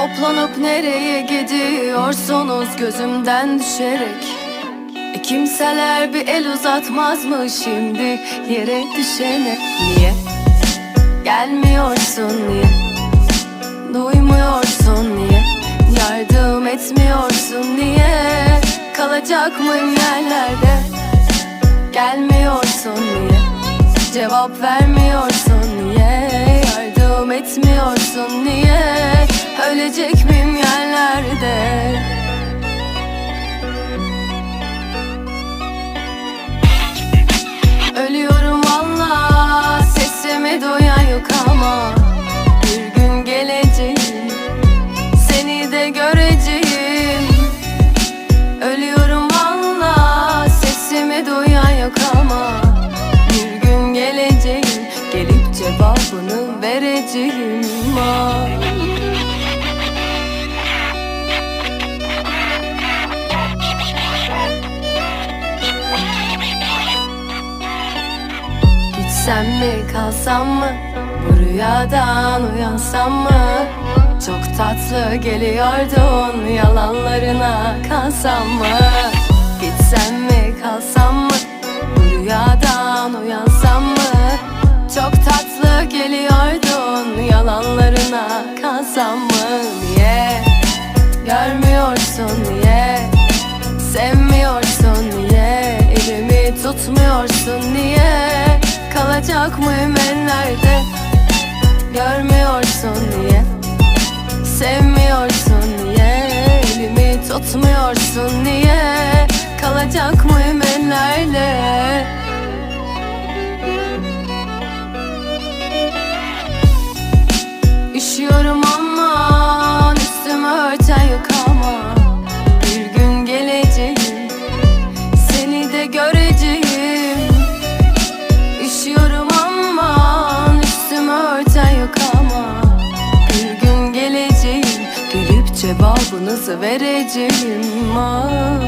Toplanıp nereye gidiyorsunuz gözümden düşerek e Kimseler bir el uzatmaz mı şimdi yere düşene Niye? Gelmiyorsun niye? Duymuyorsun niye? Yardım etmiyorsun niye? Kalacak mıyım yerlerde? Gelmiyorsun niye? Cevap vermiyorsun niye? Yardım etmiyorsun niye? Ölecek miyim yerlerde? Ölüyorum valla Sesimi duyan yok ama Bir gün geleceğim Seni de göreceğim Ölüyorum valla Sesimi duyan yok ama Bir gün geleceğim Gelip cevabını vereceğim ah. Gitsem mi kalsam mı? Bu rüyadan uyansam mı? Çok tatlı geliyordun Yalanlarına kalsam mı? Gitsem mi kalsam mı? Bu rüyadan uyansam mı? Çok tatlı geliyordun Yalanlarına kalsam mı? Niye Görmüyorsun niye Sevmiyorsun niye Elimi tutmuyorsun niye Kalacak mıyım ellerde Görmüyorsun niye Sevmiyorsun niye Elimi tutmuyorsun niye Kalacak mıyım Cevabınızı vereceğim ah.